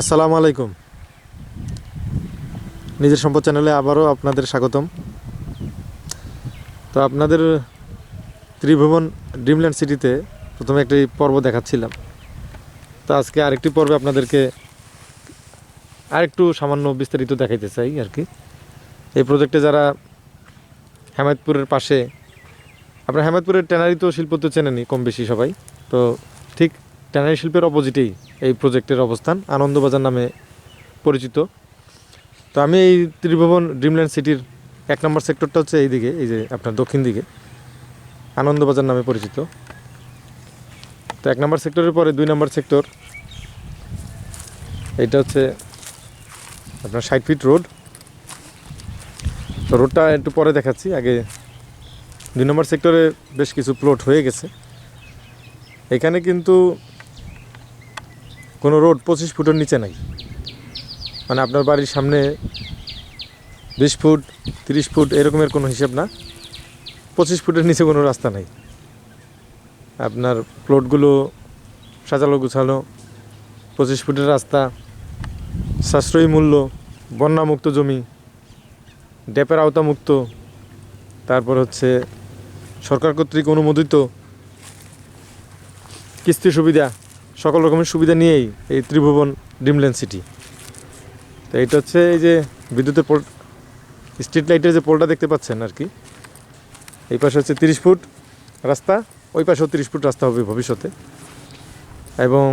আসসালামু আলাইকুম। নিজের সম্পদ চ্যানেলে আবারও আপনাদের স্বাগতম। তো আপনাদের ত্রিভুবন ড্রিমল্যান্ড সিটিতে প্রথমে একটি পর্ব দেখাচ্ছিলাম। তো আজকে আরেকটি পর্বে আপনাদেরকে আরেকটু সামান্য বিস্তারিত দেখাইতে চাই আর কি। এই প্রজেক্টে যারা হেমায়তপুরের পাশে, আপনার হেমায়তপুরের ট্যানারি তো শিল্প তো চেনেনি কম বেশি সবাই। তো ঠিক ট্যানারি শিল্পের অপোজিটেই এই প্রজেক্টের অবস্থান, আনন্দবাজার নামে পরিচিত। তো আমি এই ত্রিভুবন ড্রিমল্যান্ড সিটির এক নম্বর সেক্টরটা হচ্ছে এই দিকে এই যে আপনার দক্ষিণ দিকে, আনন্দবাজার নামে পরিচিত। তো এক নম্বর সেক্টরের পরে দুই নম্বর সেক্টর এইটা হচ্ছে আপনার ষাট ফিট রোড তো রোডটা একটু পরে দেখাচ্ছি, আগে দুই নম্বর সেক্টরে বেশ কিছু প্লট হয়ে গেছে। এখানে কিন্তু কোনো রোড পঁচিশ ফুটের নিচে নাই। মানে আপনার বাড়ির সামনে বিশ ফুট, তিরিশ ফুট এরকমের কোনো হিসেব না। পঁচিশ ফুটের নিচে কোনো রাস্তা নাই। আপনার প্লটগুলো সাজালো গুছালো, পঁচিশ ফুটের রাস্তা, সাশ্রয়ী মূল্য, বন্যামুক্ত জমি, ড্যাপের আওতামুক্ত, তারপর হচ্ছে সরকার কর্তৃক অনুমোদিত কিস্তি সুবিধা সকল রকমের সুবিধা নিয়েই এই ত্রিভুবন ড্রিমল্যান্ড সিটি। তো এটা হচ্ছে এই যে বিদ্যুতের পোল, স্ট্রিট লাইটের যে পোলটা দেখতে পাচ্ছেন আর কি, এই পাশে হচ্ছে তিরিশ ফুট রাস্তা, ওই পাশেও তিরিশ ফুট রাস্তা হবে ভবিষ্যতে। এবং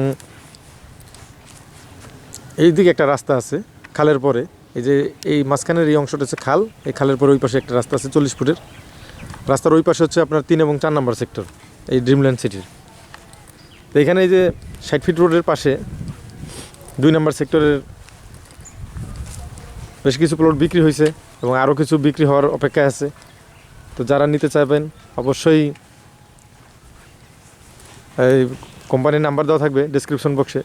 এই দিকে একটা রাস্তা আছে খালের পরে, এই যে এই মাঝখানের এই অংশটা হচ্ছে খাল, এই খালের পরে ওই পাশে একটা রাস্তা আছে চল্লিশ ফুটের। রাস্তার ওই পাশে হচ্ছে আপনার তিন এবং চার নম্বর সেক্টর, এই ড্রিমল্যান্ড সিটির। তো এখানে এই যে ষাট ফিট রোডের পাশে, দুই নম্বর সেক্টরের বেশ কিছু প্লট বিক্রি হয়েছে এবং আরও কিছু বিক্রি হওয়ার অপেক্ষায় আছে। তো যারা নিতে চাইবেন, অবশ্যই এই কোম্পানির নাম্বার দেওয়া থাকবে ডিসক্রিপশন বক্সে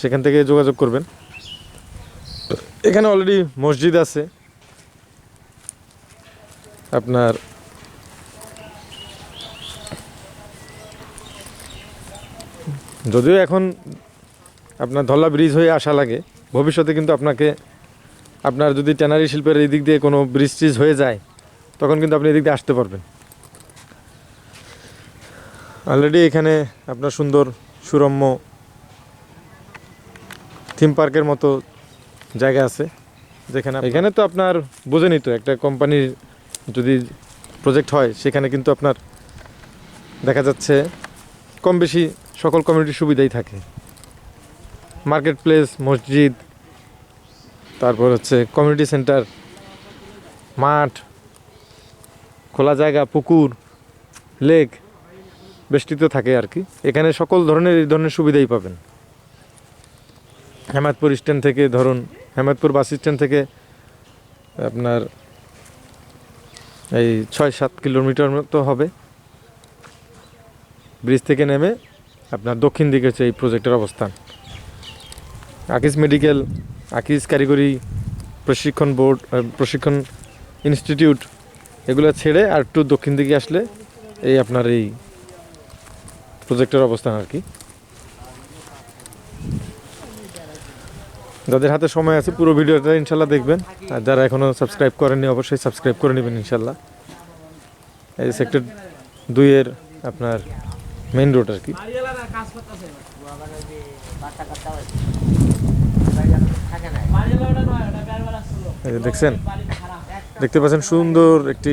সেখান থেকে যোগাযোগ করবেন। এখানে অলরেডি মসজিদ আছে। আপনার যদিও এখন আপনার ধল্লা ব্রিজ হয়ে আসা লাগে, ভবিষ্যতে কিন্তু আপনাকে, আপনার যদি ট্যানারি শিল্পের এই দিক দিয়ে কোনো ব্রিজ টিজ হয়ে যায়, তখন কিন্তু আপনি এদিক দিয়ে আসতে পারবেন। অলরেডি এখানে আপনার সুন্দর সুরম্য থিম পার্কের মতো জায়গা আছে, যেখানে এখানে তো আপনার বোঝেনি তো, একটা কোম্পানির যদি প্রজেক্ট হয়, সেখানে কিন্তু আপনার দেখা যাচ্ছে কম বেশি সকল কমিউনিটির সুবিধাই থাকে। মার্কেট প্লেস মসজিদ, তারপর হচ্ছে কমিউনিটি সেন্টার মাঠ, খোলা জায়গা, পুকুর লেক বেষ্টিত থাকে আর কি এখানে সকল ধরনের এই ধরনের সুবিধাই পাবেন। হেমাদপুর স্ট্যান্ড থেকে ধরুন হেমাদপুর বাস স্ট্যান্ড থেকে আপনার এই ছয় সাত কিলোমিটার মতো হবে। ব্রিজ থেকে নেমে আপনার দক্ষিণ দিকে হচ্ছে এই প্রজেক্টের অবস্থান। আকিস মেডিকেল আকিস কারিগরি প্রশিক্ষণ বোর্ড প্রশিক্ষণ ইনস্টিটিউট এগুলো ছেড়ে আর একটু দক্ষিণ দিকে আসলে এই আপনার এই প্রজেক্টের অবস্থান আর কি। যাদের হাতে সময় আছে, পুরো ভিডিওটা ইনশাল্লাহ দেখবেন। আর যারা এখনও সাবস্ক্রাইব করেননি, অবশ্যই সাবস্ক্রাইব করে নেবেন ইনশাল্লাহ। এই সেক্টর দুইয়ের আপনার মেইন রোড আর কি। দেখছেন? দেখতে পাচ্ছেন সুন্দর একটি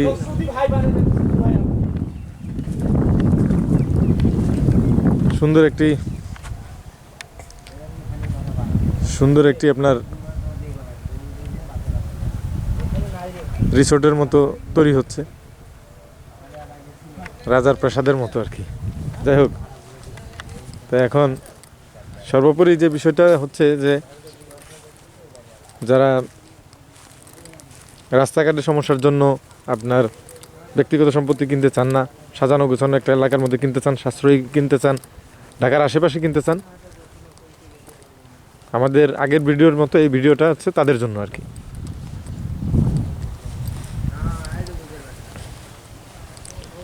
সুন্দর একটি সুন্দর একটি আপনার রিসোর্টের মতো তৈরি হচ্ছে। রাজার প্রাসাদের মতো আর কি। যাই হোক তো এখন সর্বোপরি যে বিষয়টা হচ্ছে যে যারা রাস্তাঘাটের সমস্যার জন্য আপনার ব্যক্তিগত সম্পত্তি কিনতে চান না, সাজানো গোছানো একটা এলাকার মধ্যে কিনতে চান, সাশ্রয়ী কিনতে চান, ঢাকার আশেপাশে কিনতে চান, আমাদের আগের ভিডিওর মতো এই ভিডিওটা হচ্ছে তাদের জন্য আর কি।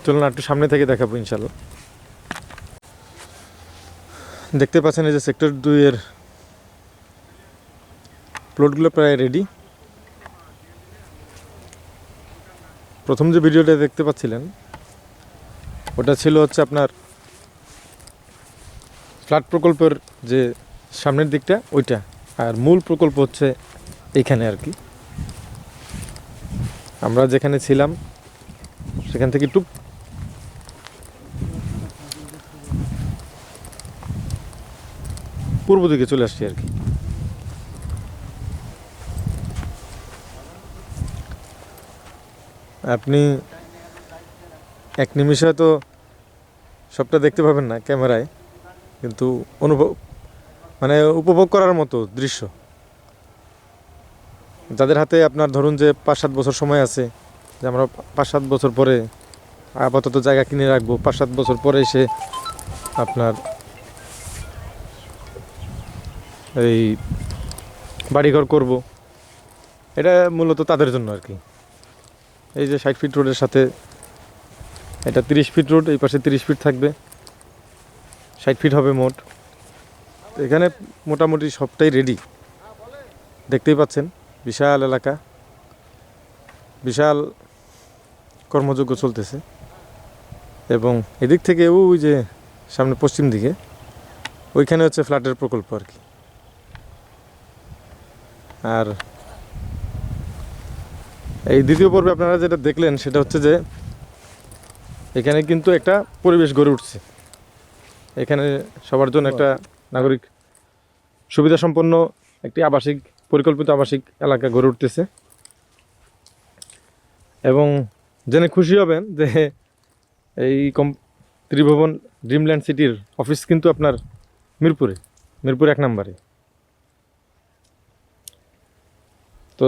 চলুন একটু সামনে থেকে দেখাবো ইনশাল্লাহ। দেখতে পাচ্ছেন এই যে সেক্টর দুইয়ের প্লটগুলো প্রায় রেডি প্রথম যে ভিডিওটা দেখতে পাচ্ছিলেন, ওটা ছিল হচ্ছে আপনার ফ্ল্যাট প্রকল্পের যে সামনের দিকটা, ওইটা। আর মূল প্রকল্প হচ্ছে এইখানে আর কি। আমরা যেখানে ছিলাম, সেখান থেকে একটু পূর্ব দিকে চলে আসছি আর কি। আপনি এক নিমিষে তো সবটা দেখতে পাবেন না ক্যামেরায়, কিন্তু অনুভব মানে উপভোগ করার মতো দৃশ্য। যাদের হাতে আপনার ধরুন যে পাঁচ সাত বছর সময় আছে, যে আমরা পাঁচ সাত বছর পরে আপাতত জায়গা কিনে রাখব পাঁচ সাত বছর পরে এসে আপনার এই বাড়িঘর করব। এটা মূলত তাদের জন্য আর কি। এই যে ষাট ফিট রোডের সাথে এটা তিরিশ ফিট রোড এই পাশে তিরিশ ফিট থাকবে। ষাট ফিট হবে মোট। এখানে মোটামুটি সবটাই রেডি দেখতেই পাচ্ছেন, বিশাল এলাকা। বিশাল কর্মযোগ্য চলতেছে। এবং এদিক থেকে ওই যে সামনে পশ্চিম দিকে, ওইখানে হচ্ছে ফ্ল্যাটের প্রকল্প আর কি। আর এই দ্বিতীয় পর্বে আপনারা যেটা দেখলেন, সেটা হচ্ছে যে এখানে কিন্তু একটা পরিবেশ গড়ে উঠছে। এখানে সবার জন্য একটা নাগরিক সুবিধা সম্পন্ন একটি আবাসিক, পরিকল্পিত আবাসিক এলাকা গড়ে উঠতেছে। এবং জেনে খুশি হবেন যে এই কম, ত্রিভুবন, ড্রিমল্যান্ড সিটির অফিস কিন্তু আপনার মিরপুরে, মিরপুর এক নম্বরে। তো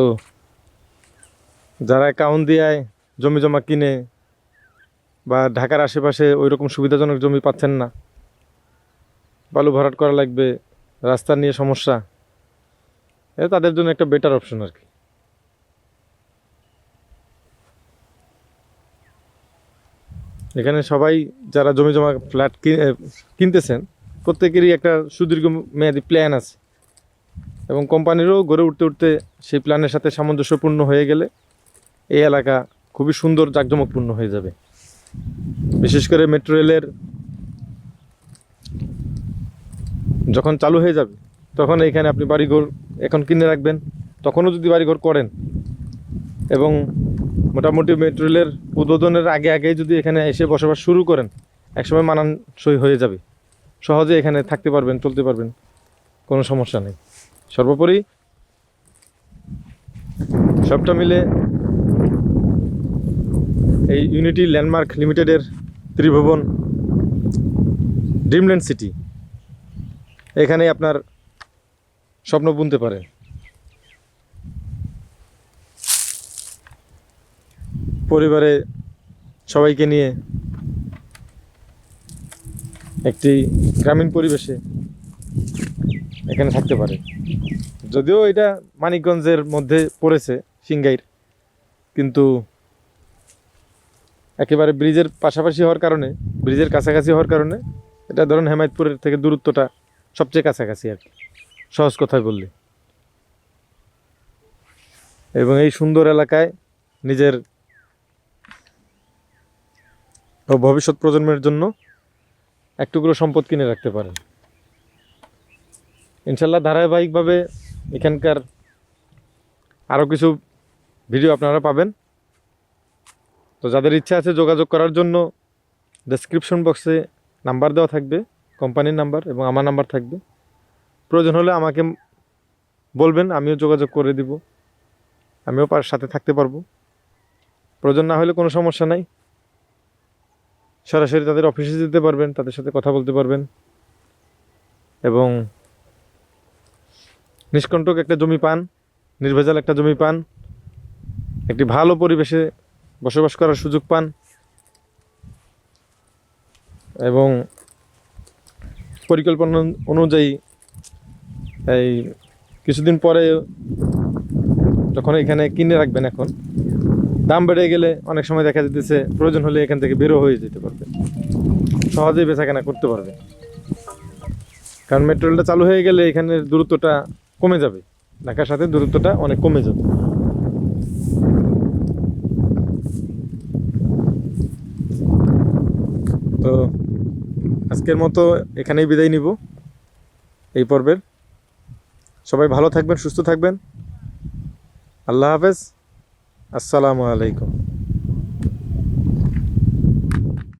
যারা অ্যাকাউন্ট দিয়ে জমি জমা কিনে বা ঢাকার আশেপাশে ওই রকম সুবিধাজনক জমি পাচ্ছেন না, বালু ভরাট করা লাগবে, রাস্তা নিয়ে সমস্যা, এ তাদের জন্য একটা বেটার অপশন আর কি। এখানে সবাই যারা জমি জমা ফ্ল্যাট কিনতেছেন, প্রত্যেকেরই একটা সুদীর্ঘ মেয়াদি প্ল্যান আছে। এবং কোম্পানিরও গড়ে উঠতে উঠতে সেই প্ল্যানের সাথে সামঞ্জস্যপূর্ণ হয়ে গেলে এই এলাকা খুবই সুন্দর জাঁকজমকপূর্ণ হয়ে যাবে। বিশেষ করে মেট্রো রেলের যখন চালু হয়ে যাবে, তখন এইখানে আপনি বাড়িঘর এখন কিনে রাখবেন, তখনও যদি বাড়িঘর করেন এবং মোটামুটি মেট্রো রেলের উদ্বোধনের আগে আগে যদি এখানে এসে বসবাস শুরু করেন, একসময় মানানসই হয়ে যাবে। সহজে এখানে থাকতে পারবেন, চলতে পারবেন, কোনো সমস্যা নেই। সর্বোপরি সবটা মিলে এই ইউনিটি ল্যান্ডমার্ক লিমিটেডের ত্রিভুবন ড্রিমল্যান্ড সিটি এখানে আপনার স্বপ্ন বুনতে পারে। পরিবারে সবাইকে নিয়ে একটি গ্রামীণ পরিবেশে এখানে থাকতে পারে। যদিও এটা মানিকগঞ্জের মধ্যে পড়েছে, সিংগাইর। কিন্তু একেবারে ব্রিজের পাশাপাশি হওয়ার কারণে, ব্রিজের কাছাকাছি হওয়ার কারণে, এটা ধরুন হেমায়তপুরের থেকে দূরত্বটা সবচেয়ে কাছাকাছি আর কি। সহজ কথায় বললে। এবং এই সুন্দর এলাকায় নিজের ভবিষ্যৎ প্রজন্মের জন্য এক টুকরো সম্পদ কিনে রাখতে পারেন। ইনশাল্লাহ ধারাবাহিকভাবে এখানকার আরও কিছু ভিডিও আপনারা পাবেন। তো যাদের ইচ্ছা আছে যোগাযোগ করার জন্য ডেসক্রিপশন বক্সে নাম্বার দেওয়া থাকবে কোম্পানির নাম্বার এবং আমার নাম্বার থাকবে। প্রয়োজন হলে আমাকে বলবেন, আমিও যোগাযোগ করে দিব, আমিও পার, সাথে থাকতে পারব। প্রয়োজন না হলে কোনো সমস্যা নাই। সরাসরি তাদের অফিসে যেতে পারবেন, তাদের সাথে কথা বলতে পারবেন। এবং নিষ্কণ্টক একটা জমি পান, নির্ভেজাল একটা জমি পান, একটি ভালো পরিবেশে বসবাস করার সুযোগ পান, এবং পরিকল্পনা অনুযায়ী এই কিছুদিন পরে যখন এখানে কিনে রাখবেন এখন, দাম বেড়ে গেলে অনেক সময় দেখা যেতেছে প্রয়োজন হলে এখান থেকে বেরো হয়ে যেতে পারবে। সহজেই বেচাকেনা করতে পারবে। কারণ মেট্রো রেলটা চালু হয়ে গেলে এখানের দূরত্বটা কমে যাবে। ঢাকার সাথে দূরত্বটা অনেক কমে যাবে। তো আজকের মতো এখানেই বিদায় নিব এই পর্বের। সবাই ভালো থাকবেন, সুস্থ থাকবেন। আল্লাহ হাফেজ। আসসালামু আলাইকুম।